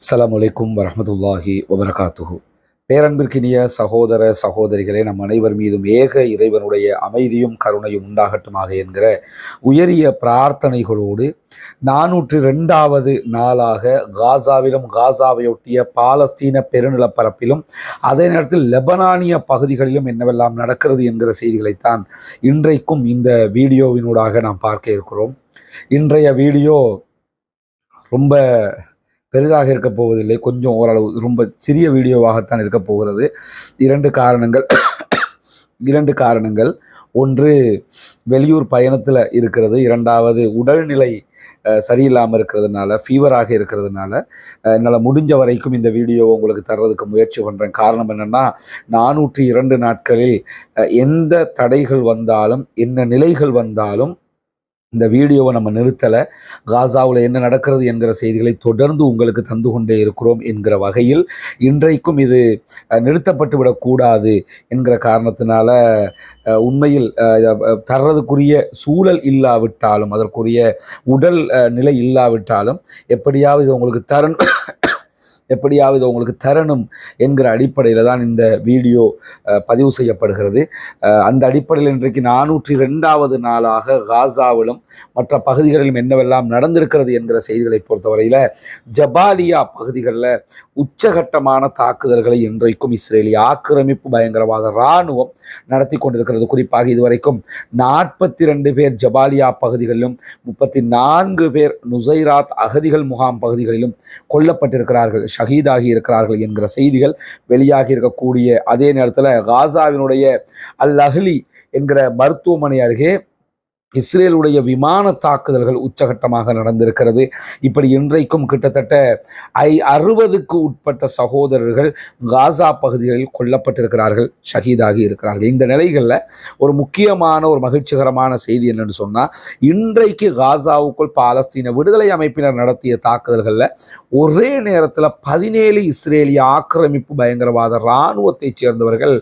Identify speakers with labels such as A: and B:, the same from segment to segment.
A: அஸ்லாம் வலைக்கும் வரமத்துல்லாஹி வபரகாத்துஹு. பேரன்பிற்கினிய சகோதர சகோதரிகளே நம் அனைவர் மீதும் ஏக இறைவனுடைய அமைதியும் கருணையும் உண்டாகட்டுமாக என்கிற உயரிய பிரார்த்தனைகளோடு நானூற்றி ரெண்டாவது நாளாக காசாவிலும் காசாவையொட்டிய பாலஸ்தீன பெருநிலப்பரப்பிலும் அதே நேரத்தில் லெபனானிய பகுதிகளிலும் என்னவெல்லாம் நடக்கிறது என்கிற செய்திகளைத்தான் இன்றைக்கும் இந்த வீடியோவினூடாக நாம் பார்க்க இருக்கிறோம். இன்றைய வீடியோ ரொம்ப பெரிதாக இருக்க போவதில்லை. கொஞ்சம் ஓரளவு ரொம்ப சிறிய வீடியோவாகத்தான் இருக்க போகிறது. இரண்டு காரணங்கள் இரண்டு காரணங்கள். ஒன்று வெளியூர் பயணத்தில் இருக்கிறது. இரண்டாவது உடல்நிலை சரியில்லாமல் இருக்கிறதுனால ஃபீவராக இருக்கிறதுனால என்னால் முடிஞ்ச வரைக்கும் இந்த வீடியோவை உங்களுக்கு தர்றதுக்கு முயற்சி பண்ணுறேன் காரணம் என்னென்னா நானூற்றி இரண்டு நாட்களில் எந்த தடைகள் வந்தாலும் என்ன நிலைகள் வந்தாலும் இந்த வீடியோவை நம்ம நிறுத்தலை. காசாவில் என்ன நடக்கிறது என்கிற செய்திகளை தொடர்ந்து உங்களுக்கு தந்து கொண்டே இருக்கிறோம் என்கிற வகையில் இன்றைக்கும் இது நிறுத்தப்பட்டு விடக்கூடாது என்கிற காரணத்தினால உண்மையில் தர்றதுக்குரிய சூழல் இல்லாவிட்டாலும் அதற்குரிய உடல் நிலை இல்லாவிட்டாலும் எப்படியாவது இது உங்களுக்கு தரணும். எப்படியாவது இது உங்களுக்கு தரணும் என்கிற அடிப்படையில் தான் இந்த வீடியோ பதிவு செய்யப்படுகிறது. அந்த அடிப்படையில் இன்றைக்கு நானூற்றி ரெண்டாவது நாளாக காசாவிலும் மற்ற பகுதிகளிலும் என்னவெல்லாம் நடந்திருக்கிறது என்கிற செய்திகளை பொறுத்தவரையில் ஜபாலியா பகுதிகளில் உச்சகட்டமான தாக்குதல்களை இன்றைக்கும் இஸ்ரேலிய ஆக்கிரமிப்பு பயங்கரவாத இராணுவம் நடத்தி கொண்டிருக்கிறது. குறிப்பாக இதுவரைக்கும் நாற்பத்தி ரெண்டு பேர் ஜபாலியா பகுதிகளிலும் முப்பத்தி நான்கு பேர் நுசைராத் அகதிகள் முகாம் பகுதிகளிலும் கொல்லப்பட்டிருக்கிறார்கள். ஷஹீதாகி இருக்கிறார்கள் என்கிற செய்திகள் வெளியாகி இருக்கக்கூடிய அதே நேரத்தில் காசாவினுடைய அல் அஹ்லி என்கிற மருத்துவமனை அருகே இஸ்ரேலுடைய விமான தாக்குதல்கள் உச்சகட்டமாக நடந்திருக்கிறது. இப்படி இன்றைக்கும் கிட்டத்தட்ட ஐ அறுபதுக்கு உட்பட்ட சகோதரர்கள் காசா பகுதிகளில் கொல்லப்பட்டிருக்கிறார்கள் ஷஹீதாகி இருக்கிறார்கள். இந்த நிலைகளில் ஒரு முக்கியமான ஒரு மகிழ்ச்சிகரமான செய்தி என்னன்னு சொன்னால் இன்றைக்கு காசாவுக்குள் பாலஸ்தீன விடுதலை அமைப்பினர் நடத்திய தாக்குதல்களில் ஒரே நேரத்தில் பதினேழு இஸ்ரேலிய ஆக்கிரமிப்பு பயங்கரவாத இராணுவத்தைச் சேர்ந்தவர்கள்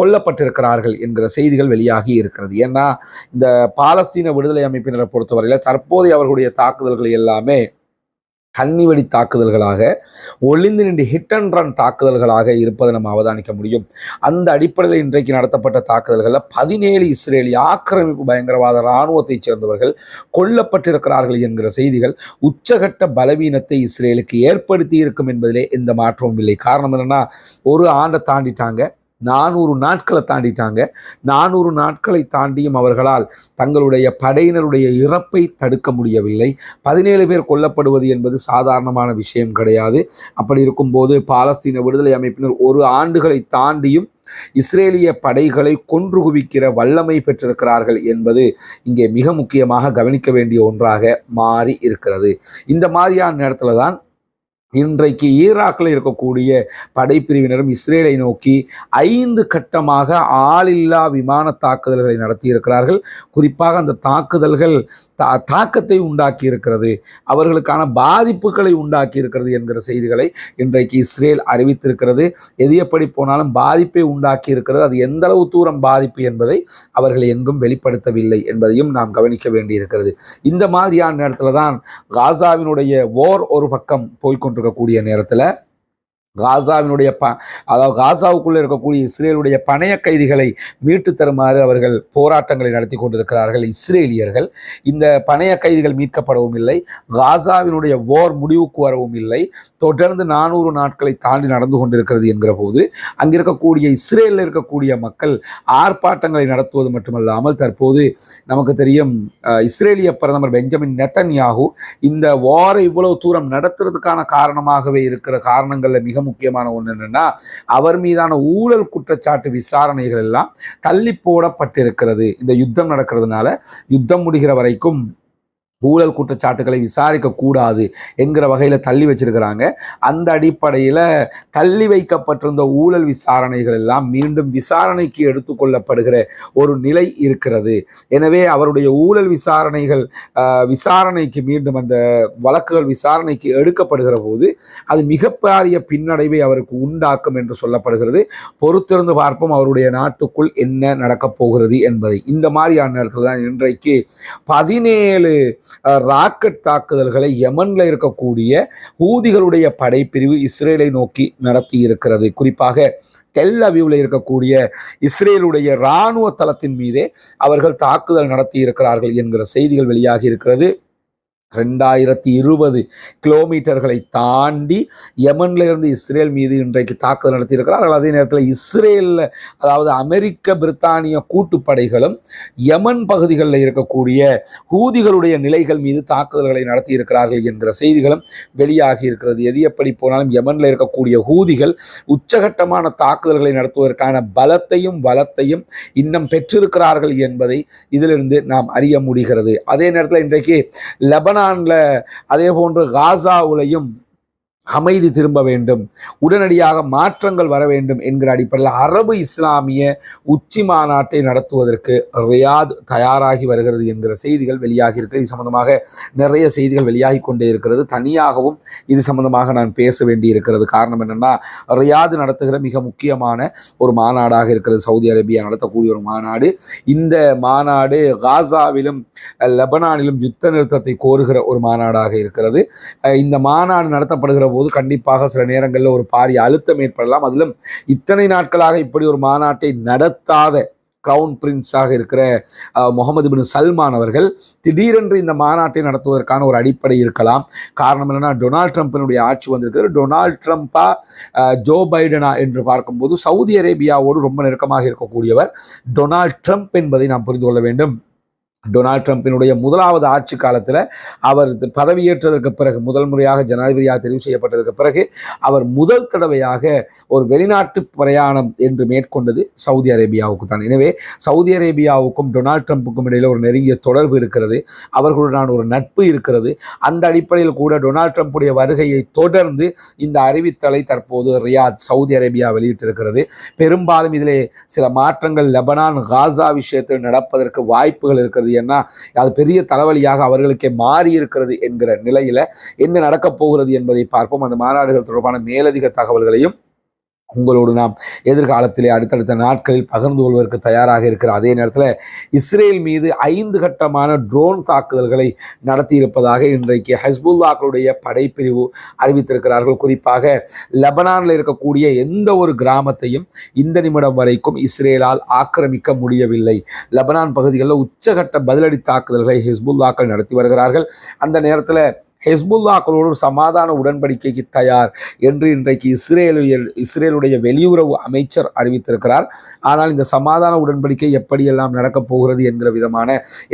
A: கொல்லப்பட்டிருக்கிறார்கள் என்கிற செய்திகள் வெளியாகி இருக்கிறது. ஏன்னா இந்த பாலஸ்தீன விடுதலை அமைப்பினரை பொறுத்தவரையில் தற்போதைய அவர்களுடைய தாக்குதல்கள் எல்லாமே கன்னிவெடி தாக்குதல்களாக ஒளிந்து நின்று ஹிட் அண்ட் ரன் தாக்குதல்களாக இருப்பதை நம்ம அவதானிக்க முடியும். அந்த அடிப்படையில் இன்றைக்கு நடத்தப்பட்ட தாக்குதல்களில் பதினேழு இஸ்ரேலி ஆக்கிரமிப்பு பயங்கரவாத இராணுவத்தைச் சேர்ந்தவர்கள் கொல்லப்பட்டிருக்கிறார்கள் என்கிற செய்திகள் உச்சகட்ட பலவீனத்தை இஸ்ரேலுக்கு ஏற்படுத்தி இருக்கும் என்பதிலே எந்த மாற்றமும் இல்லை. காரணம் என்னன்னா ஒரு ஆண்டை தாண்டிட்டாங்க. நானூறு நாட்களை தாண்டிட்டாங்க. நானூறு நாட்களை தாண்டியும் அவர்களால் தங்களுடைய படையினருடைய இறப்பை தடுக்க முடியவில்லை. பதினேழு பேர் கொல்லப்படுவது என்பது சாதாரணமான விஷயம் கிடையாது. அப்படி இருக்கும்போது பாலஸ்தீன விடுதலை அமைப்பினர் ஒரு ஆண்டுகளை தாண்டியும் இஸ்ரேலிய படைகளை கொன்று குவிக்கிற வல்லமை பெற்றிருக்கிறார்கள் என்பது இங்கே மிக முக்கியமாக கவனிக்க வேண்டிய ஒன்றாக மாறி இருக்கிறது. இந்த மாதிரியான நேரத்தில் தான் இன்றைக்கு ஈராக்கில் இருக்கக்கூடிய படைப்பிரிவினரும் இஸ்ரேலை நோக்கி ஐந்து கட்டமாக ஆளில்லா விமான தாக்குதல்களை நடத்தியிருக்கிறார்கள். குறிப்பாக அந்த தாக்குதல்கள் தா தாக்கத்தை உண்டாக்கி இருக்கிறது அவர்களுக்கான பாதிப்புகளை உண்டாக்கி இருக்கிறது என்கிற செய்திகளை இன்றைக்கு இஸ்ரேல் அறிவித்திருக்கிறது. எது எப்படி போனாலும் பாதிப்பை உண்டாக்கி இருக்கிறது அது எந்த அளவு தூரம் பாதிப்பு என்பதை அவர்கள் எங்கும் வெளிப்படுத்தவில்லை என்பதையும் நாம் கவனிக்க வேண்டியிருக்கிறது. இந்த மாதிரியான நேரத்தில் தான் காசாவினுடைய ஓர் ஒரு பக்கம் இருக்கக்கூடிய நேரத்தில் காசாவினுடைய ப அதாவது காசாவுக்குள்ளே இருக்கக்கூடிய இஸ்ரேலுடைய பணைய கைதிகளை மீட்டு தருமாறு அவர்கள் போராட்டங்களை நடத்தி கொண்டிருக்கிறார்கள் இஸ்ரேலியர்கள். இந்த பணைய கைதிகள் மீட்கப்படவும் இல்லை. காசாவினுடைய ஓர் முடிவுக்கு வரவும் இல்லை. தொடர்ந்து நானூறு நாட்களை தாண்டி நடந்து கொண்டிருக்கிறது என்கிற போது அங்கிருக்கக்கூடிய இஸ்ரேலில் இருக்கக்கூடிய மக்கள் ஆர்ப்பாட்டங்களை நடத்துவது மட்டுமல்லாமல் தற்போது நமக்கு தெரியும் இஸ்ரேலிய பிரதமர் பெஞ்சமின் நெத்தன்யாகு இந்த வாரை இவ்வளவு தூரம் நடத்துறதுக்கான காரணமாகவே இருக்கிற காரணங்களில் மிக முக்கியமான ஒன்று என்னென்னா அவர் மீதான ஊழல் குற்றச்சாட்டு விசாரணைகள் எல்லாம் தள்ளி போடப்பட்டிருக்கிறது இந்த யுத்தம் நடக்கிறதுனால யுத்தம் முடிகிற வரைக்கும் ஊழல் குற்றச்சாட்டுகளை விசாரிக்க கூடாது என்கிற வகையில் தள்ளி வச்சிருக்கிறாங்க. அந்த அடிப்படையில் தள்ளி வைக்கப்பட்டிருந்த ஊழல் விசாரணைகள் எல்லாம் மீண்டும் விசாரணைக்கு எடுத்துக்கொள்ளப்படுகிற ஒரு நிலை இருக்கிறது. எனவே அவருடைய ஊழல் விசாரணைகள் விசாரணைக்கு மீண்டும் அந்த வழக்குகள் விசாரணைக்கு எடுக்கப்படுகிற போது அது மிகப்பெரிய பின்னடைவை அவருக்கு உண்டாக்கும் என்று சொல்லப்படுகிறது. பொறுத்திருந்து பார்ப்போம் அவருடைய நாட்டுக்குள் என்ன நடக்கப் போகிறது என்பதை. இந்த மாதிரியான நேரத்தில் தான் இன்றைக்கு பதினேழு ராக்கெட் தாக்குதல்களை யமனில் இருக்கக்கூடிய ஊதிகளுடைய படைப்பிரிவு இஸ்ரேலை நோக்கி நடத்தி இருக்கிறது. குறிப்பாக டெல் அவிவ்ல இருக்கக்கூடிய இஸ்ரேலுடைய இராணுவ தளத்தின் மீதே அவர்கள் தாக்குதல் நடத்தி இருக்கிறார்கள் என்கிற செய்திகள் வெளியாகி இருக்கிறது. ரெண்டாயிரத்தி இருபது கிலோமீட்டர்களை தாண்டி யமன்ல இருந்து இஸ்ரேல் மீது இன்றைக்கு தாக்குதல் நடத்தியிருக்கிறார்கள் அதே நேரத்தில் இஸ்ரேலில் அதாவது அமெரிக்க பிரித்தானிய கூட்டுப்படைகளும் யமன் பகுதிகளில் இருக்கக்கூடிய ஹூதிகளுடைய நிலைகள் மீது தாக்குதல்களை நடத்தி இருக்கிறார்கள் என்கிற செய்திகளும் வெளியாகி இருக்கிறது. எது எப்படி போனாலும் யமனில் இருக்கக்கூடிய ஹூதிகள் உச்சகட்டமான தாக்குதல்களை நடத்துவதற்கான பலத்தையும் வளத்தையும் இன்னும் பெற்றிருக்கிறார்கள் என்பதை இதிலிருந்து நாம் அறிய முடிகிறது. அதே நேரத்தில் இன்றைக்கு லெபனானில் அதே போன்று காசாவுலையும் அமைதி திரும்ப வேண்டும் உடனடியாக மாற்றங்கள் வர வேண்டும் என்கிற அடிப்படையில் அரபு இஸ்லாமிய உச்சி மாநாட்டை நடத்துவதற்கு ரியாத் தயாராகி வருகிறது என்கிற செய்திகள் வெளியாகி இருக்கிறது இது சம்பந்தமாக நிறைய செய்திகள் வெளியாகி கொண்டே இருக்கிறது. தனியாகவும் இது சம்பந்தமாக நான் பேச வேண்டி இருக்கிறது. காரணம் என்னென்னா ரியாத் நடத்துகிற மிக முக்கியமான ஒரு மாநாடாக இருக்கிறது. சவுதி அரேபியா நடத்தக்கூடிய ஒரு மாநாடு. இந்த மாநாடு காசாவிலும் லெபனானிலும் யுத்த நிறுத்தத்தை கோருகிற ஒரு மாநாடாக இருக்கிறது. இந்த மாநாடு நடத்தப்படுகிற போது கண்டிப்பாக சில நேரங்களில் ஒரு பாரிய அழுத்தம் ஏற்படலாம். அதிலும் இத்தனை நாட்களாக இப்படி ஒரு மாநாட்டை நடத்தாத கிரவுன் பிரின்ஸாக இருக்கிற முகமது பின் சல்மான் அவர்கள் திடீரென்று இந்த மாநாட்டை நடத்துவதற்கான ஒரு அடிப்படை இருக்கலாம். காரணம் என்னன்னா டொனால்ட் ட்ரம்ப்பினுடைய ஆட்சி வந்திருக்கிறது. டொனால்ட் ட்ரம்ப்பா ஜோ பைடனா என்று பார்க்கும்போது சவுதி அரேபியாவோடு ரொம்ப நெருக்கமாக இருக்கக்கூடியவர் டொனால்ட் ட்ரம்ப் என்பதை நாம் புரிந்து கொள்ள வேண்டும். டொனால்ட் ட்ரம்பினுடைய முதலாவது ஆட்சி காலத்தில் அவர் பதவியேற்றதற்கு பிறகு முதல் முறையாக ஜனாதிபதியாக தெரிவு செய்யப்பட்டதற்கு பிறகு அவர் முதல் தடவையாக ஒரு வெளிநாட்டு பிரயாணம் என்று மேற்கொண்டது சவுதி அரேபியாவுக்கு தான் எனவே சவுதி அரேபியாவுக்கும் டொனால்ட் ட்ரம்புக்கும் இடையில் ஒரு நெருங்கிய தொடர்பு இருக்கிறது. அவர்களுடனான ஒரு நட்பு இருக்கிறது. அந்த அடிப்படையில் கூட டொனால்ட் ட்ரம்புடைய வருகையை தொடர்ந்து இந்த அறிவித்தலை தற்போது ரியாத் சவுதி அரேபியா வெளியிட்டிருக்கிறது. பெரும்பாலும் இதிலே சில மாற்றங்கள் லெபனான் காசா விஷயத்தில் நடப்பதற்கு வாய்ப்புகள் இருக்கிறது. ஏன்னா அது பெரிய தலைவலியாக அவர்களுக்கே மாறி இருக்கிறது என்கிற நிலையில் என்ன நடக்கப் போகிறது என்பதை பார்ப்போம். அந்த மாநாடுகள் தொடர்பான மேலதிக தகவல்களையும் உங்களோடு நாம் எதிர்காலத்திலே அடுத்தடுத்த நாட்களில் பகிர்ந்து கொள்வதற்கு தயாராக இருக்கிற அதே நேரத்தில் இஸ்ரேல் மீது ஐந்து கட்டமான ட்ரோன் தாக்குதல்களை நடத்தியிருப்பதாக இன்றைக்கு ஹஸ்புல்லாக்களுடைய படைப்பிரிவு அறிவித்திருக்கிறார்கள். குறிப்பாக லெபனானில் இருக்கக்கூடிய எந்த ஒரு கிராமத்தையும் இந்த நிமிடம் வரைக்கும் இஸ்ரேலால் ஆக்கிரமிக்க முடியவில்லை. லெபனான் பகுதிகளில் உச்சகட்ட பதிலடி தாக்குதல்களை ஹிஸ்புல்லாக்கள் நடத்தி வருகிறார்கள். அந்த நேரத்தில் ஹெஸ்புல்லாக்களோடு சமாதான உடன்படிக்கைக்கு தயார் என்று இன்றைக்கு இஸ்ரேலியல் இஸ்ரேலுடைய வெளியுறவு அமைச்சர் அறிவித்திருக்கிறார். ஆனால் இந்த சமாதான உடன்படிக்கை எப்படியெல்லாம் நடக்கப் போகிறது என்கிற விதமான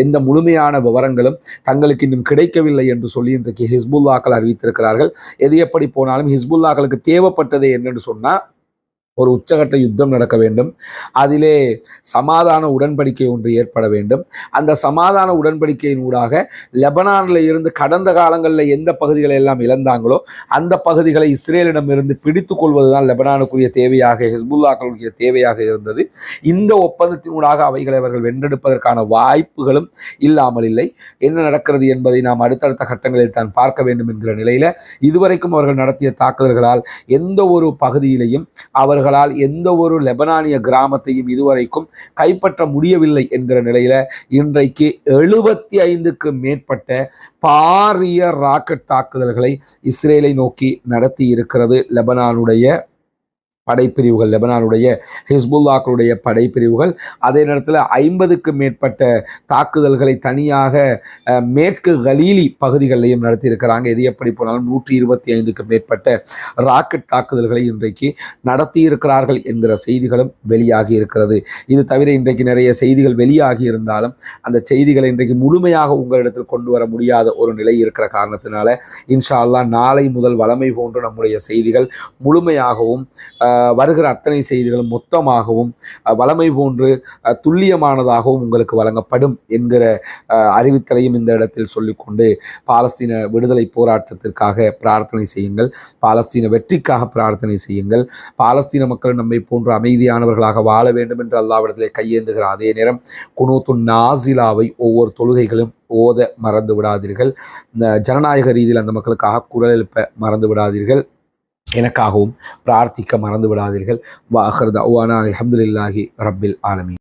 A: எந்த முழுமையான விவரங்களும் தங்களுக்கு இன்னும் கிடைக்கவில்லை என்று சொல்லி இன்றைக்கு ஹிஸ்புல்லாக்கள் அறிவித்திருக்கிறார்கள். எது எப்படி போனாலும் ஹிஸ்புல்லாக்களுக்கு தேவைப்பட்டது என்னென்னு சொன்னால் ஒரு உச்சகட்ட யுத்தம் நடக்க வேண்டும். அதிலே சமாதான உடன்படிக்கை ஒன்று ஏற்பட வேண்டும். அந்த சமாதான உடன்படிக்கையினூடாக லெபனானில் இருந்து கடந்த காலங்களில் எந்த பகுதிகளை எல்லாம் இழந்தாங்களோ அந்த பகுதிகளை இஸ்ரேலிடமிருந்து பிடித்து கொள்வதுதான் லெபனானுக்குரிய தேவையாக ஹிஸ்புல்லாக்களுடைய தேவையாக இருந்தது. இந்த ஒப்பந்தத்தினூடாக அவைகளை அவர்கள் வென்றெடுப்பதற்கான வாய்ப்புகளும் இல்லாமல் இல்லை. என்ன நடக்கிறது என்பதை நாம் அடுத்தடுத்த கட்டங்களில் தான் பார்க்க வேண்டும் என்கிற நிலையில் இதுவரைக்கும் அவர்கள் நடத்திய தாக்குதல்களால் எந்த ஒரு பகுதியிலையும் அவர்களால் எந்த ஒரு லெபனானிய கிராமத்தையும் இதுவரைக்கும் கைப்பற்ற முடியவில்லை என்கிற நிலையில இன்றைக்கு எழுபத்தி ஐந்துக்கு மேற்பட்ட பாரிய ராக்கெட் தாக்குதல்களை இஸ்ரேலை நோக்கி நடத்தி இருக்கிறது லெபனானுடைய படைப்பிரிவுகள் லெபனானுடைய ஹிஸ்புல்லாக்களுடைய படைப்பிரிவுகள். அதே நேரத்தில் ஐம்பதுக்கு மேற்பட்ட தாக்குதல்களை தனியாக மேற்கு கலீலி பகுதிகளிலையும் நடத்தியிருக்கிறாங்க. எது எப்படி போனாலும் நூற்றி இருபத்தி ஐந்துக்கு மேற்பட்ட ராக்கெட் தாக்குதல்களை இன்றைக்கு நடத்தியிருக்கிறார்கள் என்கிற செய்திகளும் வெளியாகி இருக்கிறது. இது தவிர இன்றைக்கு நிறைய செய்திகள் வெளியாகி இருந்தாலும் அந்த செய்திகளை இன்றைக்கு முழுமையாக உங்களிடத்தில் கொண்டு வர முடியாத ஒரு நிலை இருக்கிற காரணத்தினால இன்ஷா அல்லாஹ் நாளை முதல் வளமை போன்ற நம்முடைய செய்திகள் முழுமையாகவும் வருகிற அத்தனை செய்திகளும் மொத்தமாகவும் வளமை போன்று துல்லியமானதாகவும் உங்களுக்கு வழங்கப்படும் என்கிற அறிவித்தலையும் இந்த இடத்தில் சொல்லிக்கொண்டு பாலஸ்தீன விடுதலை போராட்டத்திற்காக பிரார்த்தனை செய்யுங்கள். பாலஸ்தீன வெற்றிக்காக பிரார்த்தனை செய்யுங்கள். பாலஸ்தீன மக்கள் நம்மை போன்று அமைதியானவர்களாக வாழ வேண்டும் என்று அல்லாவிடத்திலே கையேந்துகிற அதே நேரம் குனூத்து நாசிலாவை ஒவ்வொரு தொழுகைகளும் ஓத மறந்து விடாதீர்கள். இந்த ஜனநாயக ரீதியில் அந்த மக்களுக்காக குரல் எழுப்ப மறந்து விடாதீர்கள். எனக்காகவும் பிரார்த்திக்க மறந்து விடாதீர்கள் வாஹர் தவானா அலமதுல்லாஹி ரப்பில் ஆலமி